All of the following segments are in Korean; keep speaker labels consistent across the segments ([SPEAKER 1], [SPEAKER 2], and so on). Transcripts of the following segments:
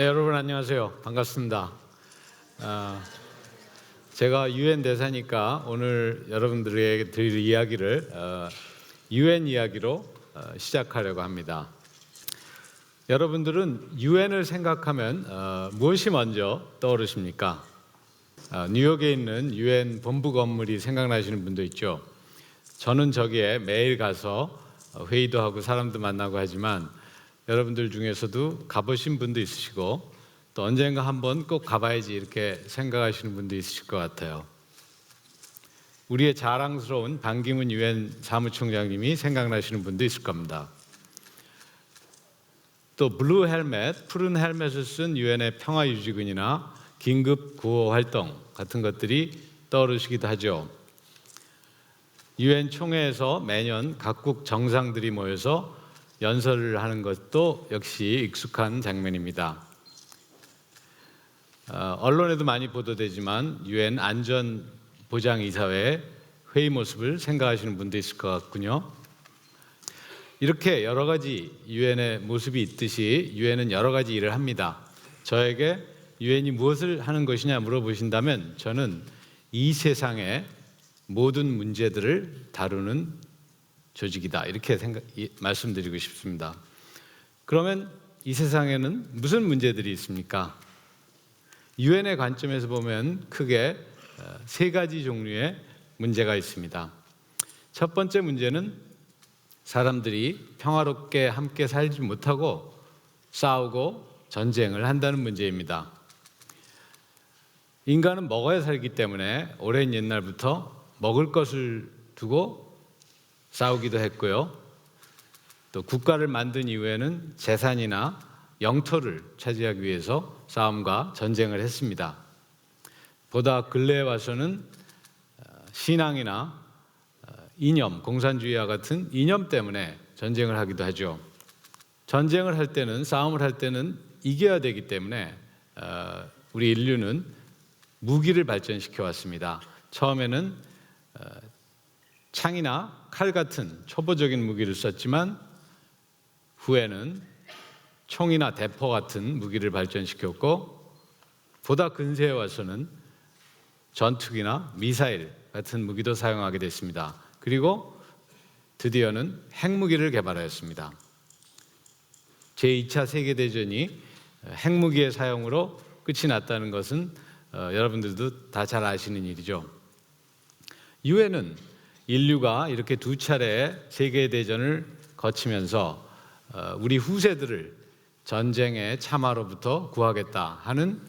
[SPEAKER 1] 네, 여러분 안녕하세요. 반갑습니다. 아, 제가 유엔 대사니까 오늘 여러분들에게 드릴 이야기를 어, 유엔 이야기로 어, 시작하려고 합니다. 여러분들은 유엔을 생각하면 어, 무엇이 먼저 떠오르십니까? 어, 뉴욕에 있는 유엔 본부 건물이 생각나시는 분도 있죠. 저는 저기에 매일 가서 어, 회의도 하고 사람도 만나고 하지만 여러분들 중에서도 가보신 분도 있으시고 또 언젠가 한번 꼭 가봐야지 이렇게 생각하시는 분도 있으실 것 같아요. 우리의 자랑스러운 반기문 유엔 사무총장님이 생각나시는 분도 있을 겁니다. 또 블루 헬멧, 푸른 헬멧을 쓴 유엔의 평화 유지군이나 긴급 구호 활동 같은 것들이 떠오르시기도 하죠. 유엔 총회에서 매년 각국 정상들이 모여서 연설을 하는 것도 역시 익숙한 장면입니다. 어, 언론에도 많이 보도되지만 유엔 안전 보장 이사회 회의 모습을 생각하시는 분도 있을 것 같군요. 이렇게 여러 가지 유엔의 모습이 있듯이 유엔은 여러 가지 일을 합니다. 저에게 유엔이 무엇을 하는 것이냐 물어보신다면 저는 이 세상의 모든 문제들을 다루는 조직이다 이렇게 생각, 이, 말씀드리고 싶습니다. 그러면 이 세상에는 무슨 문제들이 있습니까? 유엔의 관점에서 보면 크게 어, 세 가지 종류의 문제가 있습니다. 첫 번째 문제는 사람들이 평화롭게 함께 살지 못하고 싸우고 전쟁을 한다는 문제입니다. 인간은 먹어야 살기 때문에 오랜 옛날부터 먹을 것을 두고 싸우기도 했고요. 또 국가를 만든 이후에는 재산이나 영토를 차지하기 위해서 싸움과 전쟁을 했습니다. 보다 근래에 와서는 어, 신앙이나 어, 이념, 공산주의와 같은 이념 때문에 전쟁을 하기도 하죠. 전쟁을 할 때는 싸움을 할 때는 이겨야 되기 때문에 어, 우리 인류는 무기를 발전시켜 왔습니다. 처음에는 창이나 칼 같은 초보적인 무기를 썼지만 후에는 총이나 대포 같은 무기를 발전시켰고 보다 근세에 와서는 전투기나 미사일 같은 무기도 사용하게 됐습니다. 그리고 드디어는 핵무기를 개발하였습니다. 제2차 세계대전이 핵무기의 사용으로 끝이 났다는 것은 어, 여러분들도 다 잘 아시는 일이죠. 유엔은 인류가 이렇게 두 차례 세계 대전을 거치면서 어, 우리 후세들을 전쟁의 참화로부터 구하겠다 하는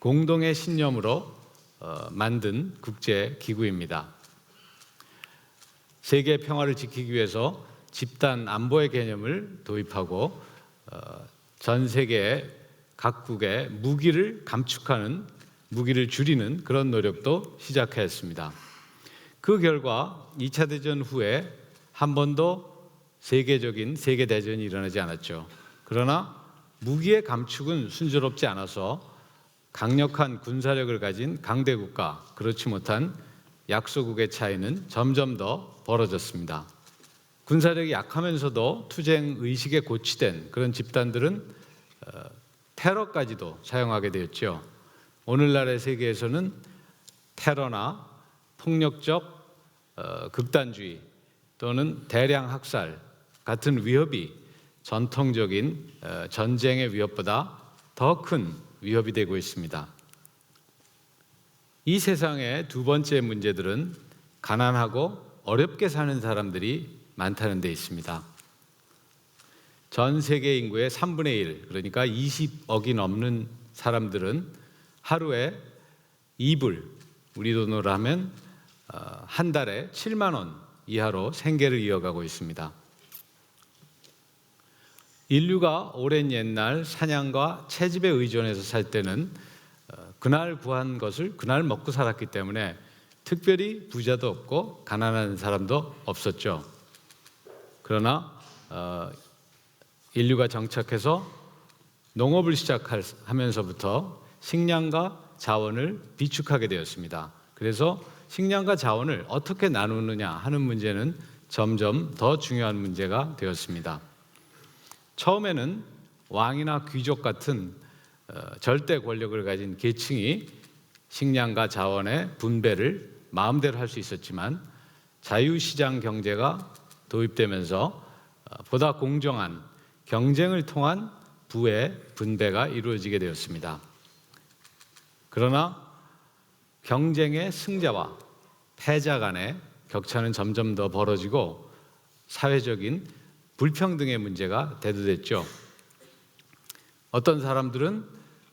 [SPEAKER 1] 공동의 신념으로 어, 만든 국제 기구입니다. 세계 평화를 지키기 위해서 집단 안보의 개념을 도입하고 어, 전 세계 각국의 무기를 감축하는 무기를 줄이는 그런 노력도 시작했습니다. 그 결과 2차 대전 후에 한 번도 세계적인 세계 대전이 일어나지 않았죠. 그러나 무기의 감축은 순조롭지 않아서 강력한 군사력을 가진 강대국과 그렇지 못한 약소국의 차이는 점점 더 벌어졌습니다. 군사력이 약하면서도 투쟁 의식에 고취된 그런 집단들은 어, 테러까지도 사용하게 되었죠. 오늘날의 세계에서는 테러나 폭력적 어, 극단주의 또는 대량 학살 같은 위협이 전통적인 어, 전쟁의 위협보다 더 큰 위협이 되고 있습니다. 이 세상의 두 번째 문제들은 가난하고 어렵게 사는 사람들이 많다는 데 있습니다. 전 세계 인구의 3분의 1, 그러니까 20억이 넘는 사람들은 하루에 이불, 우리 돈으로 하면 어, 한 달에 7만 원 이하로 생계를 이어가고 있습니다. 인류가 오랜 옛날 사냥과 채집에 의존해서 살 때는 어, 그날 구한 것을 그날 먹고 살았기 때문에 특별히 부자도 없고 가난한 사람도 없었죠. 그러나 어, 인류가 정착해서 농업을 시작하면서부터 식량과 자원을 비축하게 되었습니다. 그래서 식량과 자원을 어떻게 나누느냐 하는 문제는 점점 더 중요한 문제가 되었습니다. 처음에는 왕이나 귀족 같은 어, 절대 권력을 가진 계층이 식량과 자원의 분배를 마음대로 할 수 있었지만 자유시장 경제가 도입되면서 어, 보다 공정한 경쟁을 통한 부의 분배가 이루어지게 되었습니다. 그러나 경쟁의 승자와 패자 간의 격차는 점점 더 벌어지고 사회적인 불평등의 문제가 대두됐죠. 어떤 사람들은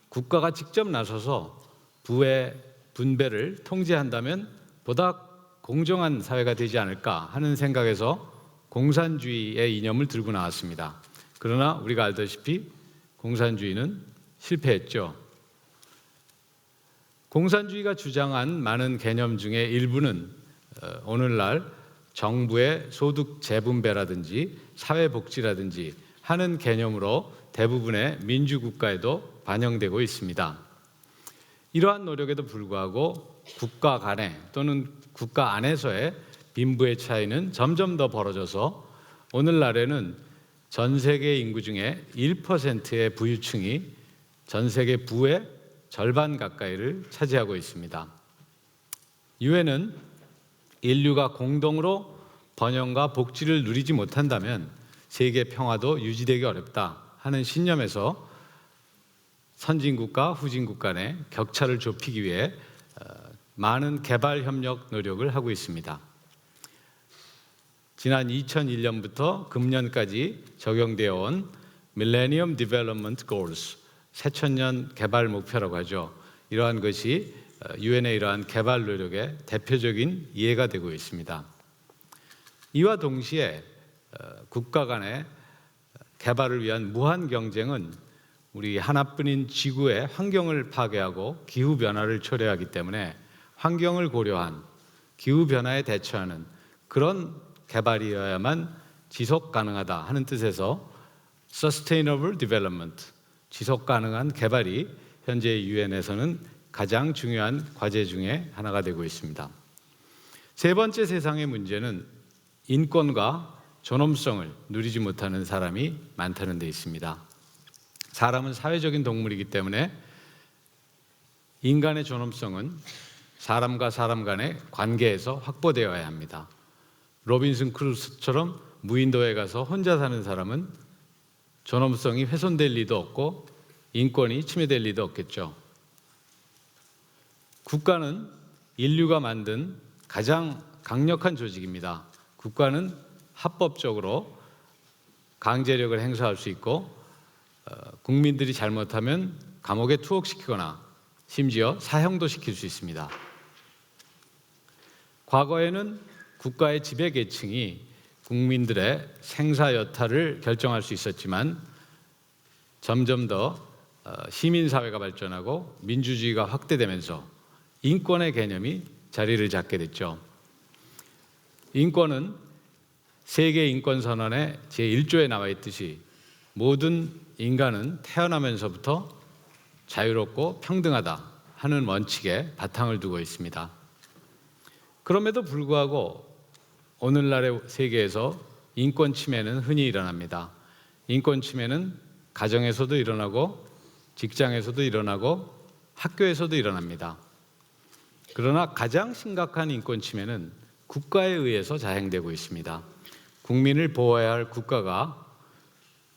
[SPEAKER 1] 국가가 직접 나서서 부의 분배를 통제한다면 보다 공정한 사회가 되지 않을까 하는 생각에서 공산주의의 이념을 들고 나왔습니다. 그러나 우리가 알다시피 공산주의는 실패했죠. 공산주의가 주장한 많은 개념 중에 일부는 어, 오늘날 정부의 소득 재분배라든지 사회복지라든지 하는 개념으로 대부분의 민주국가에도 반영되고 있습니다. 이러한 노력에도 불구하고 국가 간에 또는 국가 안에서의 빈부의 차이는 점점 더 벌어져서 오늘날에는 전 세계 인구 중에 1%의 부유층이 전 세계 부의 절반 가까이를 차지하고 있습니다. 유엔은 인류가 공동으로 번영과 복지를 누리지 못한다면 세계 평화도 유지되기 어렵다 하는 신념에서 선진국과 후진국 간의 격차를 좁히기 위해 어, 많은 개발 협력 노력을 하고 있습니다. 지난 2001년부터 금년까지 적용되어 온 Millennium Development Goals 새천년 개발 목표라고 하죠. 이러한 것이 유엔의 이러한 개발 노력의 대표적인 이해가 되고 있습니다. 이와 동시에 어, 국가 간의 개발을 위한 무한 경쟁은 우리 하나뿐인 지구의 환경을 파괴하고 기후 변화를 초래하기 때문에 환경을 고려한 기후 변화에 대처하는 그런 개발이어야만 지속 가능하다 하는 뜻에서 sustainable development 지속 가능한 개발이 현재 유엔에서는 가장 중요한 과제 중에 하나가 되고 있습니다. 세 번째 세상의 문제는 인권과 존엄성을 누리지 못하는 사람이 많다는 데 있습니다. 사람은 사회적인 동물이기 때문에 인간의 존엄성은 사람과 사람 간의 관계에서 확보되어야 합니다. 로빈슨 크루스처럼 무인도에 가서 혼자 사는 사람은 존엄성이 훼손될 리도 없고 인권이 침해될 리도 없겠죠. 국가는 인류가 만든 가장 강력한 조직입니다. 국가는 합법적으로 강제력을 행사할 수 있고 어, 국민들이 잘못하면 감옥에 투옥시키거나 심지어 사형도 시킬 수 있습니다. 과거에는 국가의 지배 계층이 국민들의 생사 여탈을 결정할 수 있었지만 점점 더 어, 시민 사회가 발전하고 민주주의가 확대되면서 인권의 개념이 자리를 잡게 됐죠. 인권은 세계 인권 선언의 제 1조에 나와 있듯이 모든 인간은 태어나면서부터 자유롭고 평등하다 하는 원칙에 바탕을 두고 있습니다. 그럼에도 불구하고 오늘날의 세계에서 인권 침해는 흔히 일어납니다. 인권 침해는 가정에서도 일어나고 직장에서도 일어나고 학교에서도 일어납니다. 그러나 가장 심각한 인권 침해는 국가에 의해서 자행되고 있습니다. 국민을 보호해야 할 국가가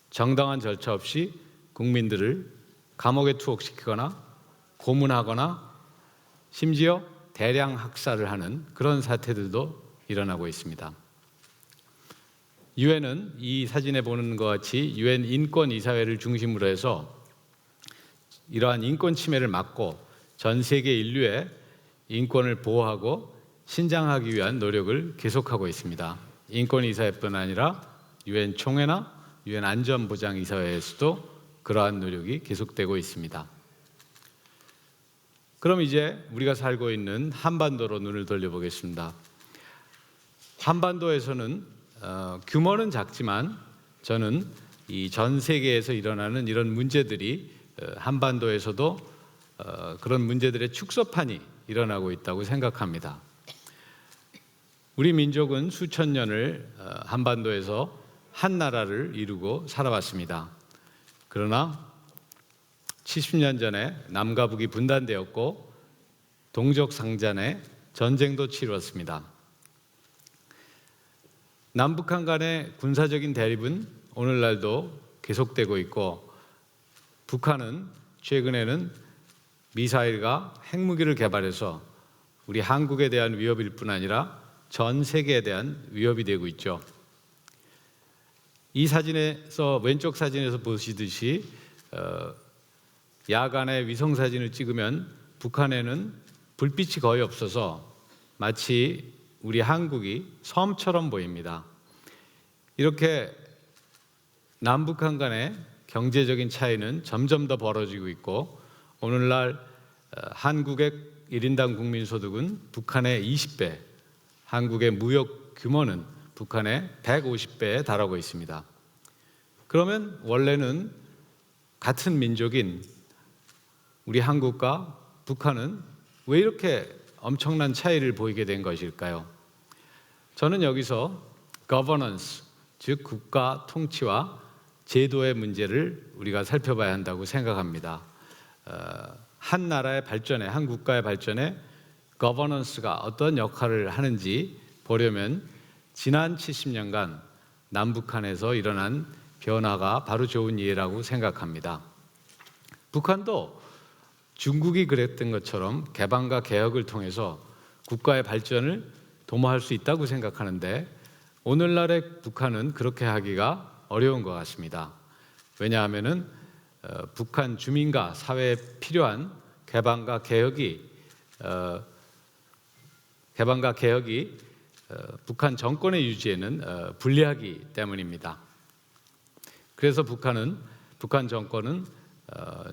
[SPEAKER 1] 정당한 절차 없이 국민들을 감옥에 투옥시키거나 고문하거나 심지어 대량 학살을 하는 그런 사태들도 일어나고 있습니다. 유엔은 이 사진에 보는 것 같이 유엔 인권 이사회를 중심으로 해서 이러한 인권 침해를 막고 전 세계 인류의 인권을 보호하고 신장하기 위한 노력을 계속하고 있습니다. 인권 이사회뿐 아니라 유엔 총회나 유엔 안전보장 이사회에서도 그러한 노력이 계속되고 있습니다. 그럼 이제 우리가 살고 있는 한반도로 눈을 돌려보겠습니다. 한반도에서는 어, 규모는 작지만 저는 이 전 세계에서 일어나는 이런 문제들이 어, 한반도에서도 어, 그런 문제들의 축소판이 일어나고 있다고 생각합니다. 우리 민족은 수천 년을 어, 한반도에서 한 나라를 이루고 살아왔습니다. 그러나 70년 전에 남과 북이 분단되었고 동족 상잔의 전쟁도 치루었습니다. 남북한 간의 군사적인 대립은 오늘날도 계속되고 있고 북한은 최근에는 미사일과 핵무기를 개발해서 우리 한국에 대한 위협일 뿐 아니라 전 세계에 대한 위협이 되고 있죠. 이 사진에서 왼쪽 사진에서 보시듯이 어, 야간에 위성 사진을 찍으면 북한에는 불빛이 거의 없어서 마치 우리 한국이 섬처럼 보입니다. 이렇게 남북한 간의 경제적인 차이는 점점 더 벌어지고 있고 오늘날 어, 한국의 1인당 국민 소득은 북한의 20배, 한국의 무역 규모는 북한의 150배에 달하고 있습니다. 그러면 원래는 같은 민족인 우리 한국과 북한은 왜 이렇게 엄청난 차이를 보이게 된 것일까요? 저는 여기서 governance, 즉 국가 통치와 제도의 문제를 우리가 살펴봐야 한다고 생각합니다. 어, 한 나라의 발전에, 한 국가의 발전에 governance가 어떤 역할을 하는지 보려면 지난 70년간 남북한에서 일어난 변화가 바로 좋은 예라고 생각합니다. 북한도 중국이 그랬던 것처럼 개방과 개혁을 통해서 국가의 발전을 도모할 수 있다고 생각하는데 오늘날의 북한은 그렇게 하기가 어려운 것 같습니다. 왜냐하면은 어, 북한 주민과 사회에 필요한 개방과 개혁이 어, 개방과 개혁이 어, 북한 정권의 유지에는 어, 불리하기 때문입니다. 그래서 북한은 북한 정권은 어,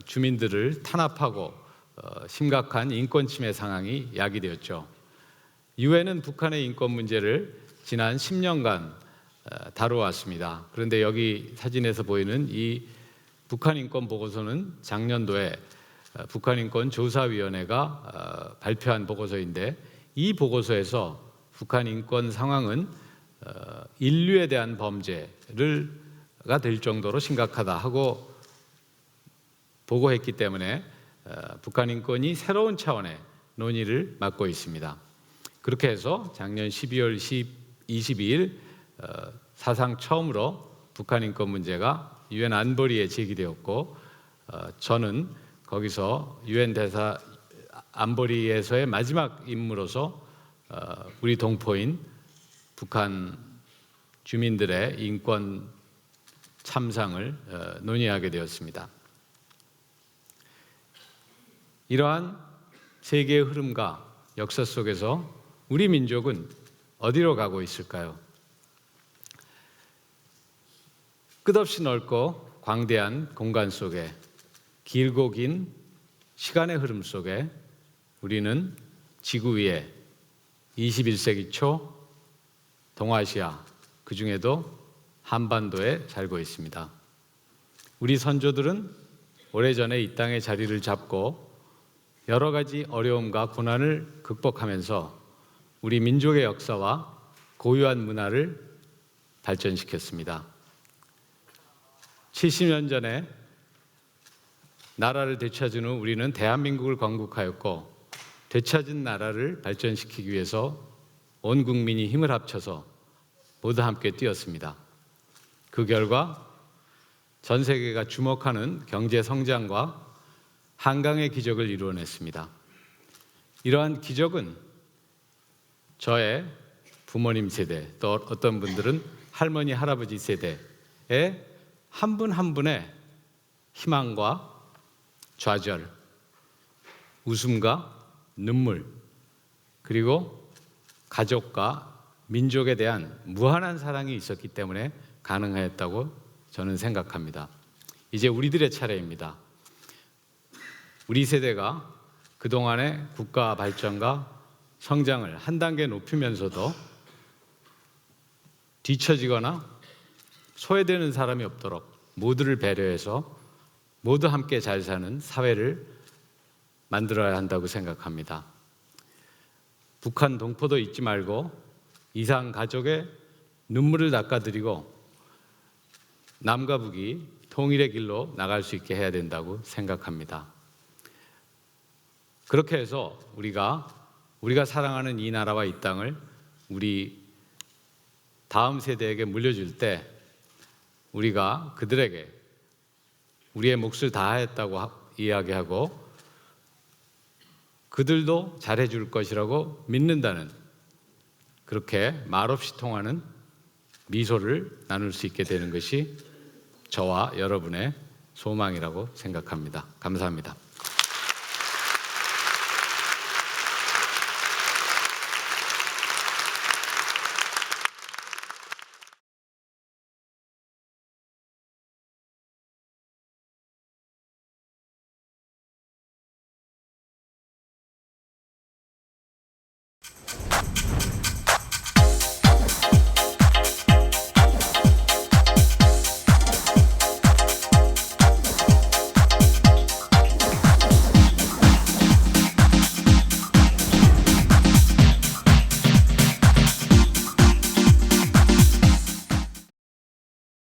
[SPEAKER 1] 주민들을 탄압하고 어, 심각한 인권 침해 상황이 야기되었죠. 유엔은 북한의 인권 문제를 지난 10년간 어, 다루어왔습니다. 그런데 여기 사진에서 보이는 이 북한 인권 보고서는 작년도에 어, 북한 인권 조사위원회가 어, 발표한 보고서인데 이 보고서에서 북한 인권 상황은 어, 인류에 대한 범죄를가 될 정도로 심각하다 하고 보고했기 때문에 어, 북한 인권이 새로운 차원의 논의를 맡고 있습니다. 그렇게 해서 작년 12월 22일 어, 사상 처음으로 북한 인권 문제가 유엔 안보리에 제기되었고 어, 저는 거기서 유엔 대사 안보리에서의 마지막 임무로서 어, 우리 동포인 북한 주민들의 인권 참상을 어, 논의하게 되었습니다. 이러한 세계의 흐름과 역사 속에서 우리 민족은 어디로 가고 있을까요? 끝없이 넓고 광대한 공간 속에 길고 긴 시간의 흐름 속에 우리는 지구 위에 21세기 초 동아시아 그 중에도 한반도에 살고 있습니다. 우리 선조들은 오래전에 이 땅에 자리를 잡고 여러 가지 어려움과 고난을 극복하면서 우리 민족의 역사와 고유한 문화를 발전시켰습니다. 70년 전에 나라를 되찾은 후 우리는 대한민국을 건국하였고 되찾은 나라를 발전시키기 위해서 온 국민이 힘을 합쳐서 모두 함께 뛰었습니다. 그 결과 전 세계가 주목하는 경제 성장과 한강의 기적을 이루어냈습니다. 이러한 기적은 저의 부모님 세대 또 어떤 분들은 할머니 할아버지 세대의 한 분 한 분의 희망과 좌절, 웃음과 눈물 그리고 가족과 민족에 대한 무한한 사랑이 있었기 때문에 가능하였다고 저는 생각합니다. 이제 우리들의 차례입니다. 우리 세대가 그동안의 국가 발전과 성장을 한 단계 높이면서도 뒤처지거나 소외되는 사람이 없도록 모두를 배려해서 모두 함께 잘 사는 사회를 만들어야 한다고 생각합니다. 북한 동포도 잊지 말고 이상 가족의 눈물을 닦아드리고 남과 북이 통일의 길로 나갈 수 있게 해야 된다고 생각합니다. 그렇게 해서 우리가 우리가 사랑하는 이 나라와 이 땅을 우리 다음 세대에게 물려줄 때 우리가 그들에게 우리의 몫을 다했다고 하- 이야기하고 그들도 잘해줄 것이라고 믿는다는 그렇게 말없이 통하는 미소를 나눌 수 있게 되는 것이 저와 여러분의 소망이라고 생각합니다. 감사합니다.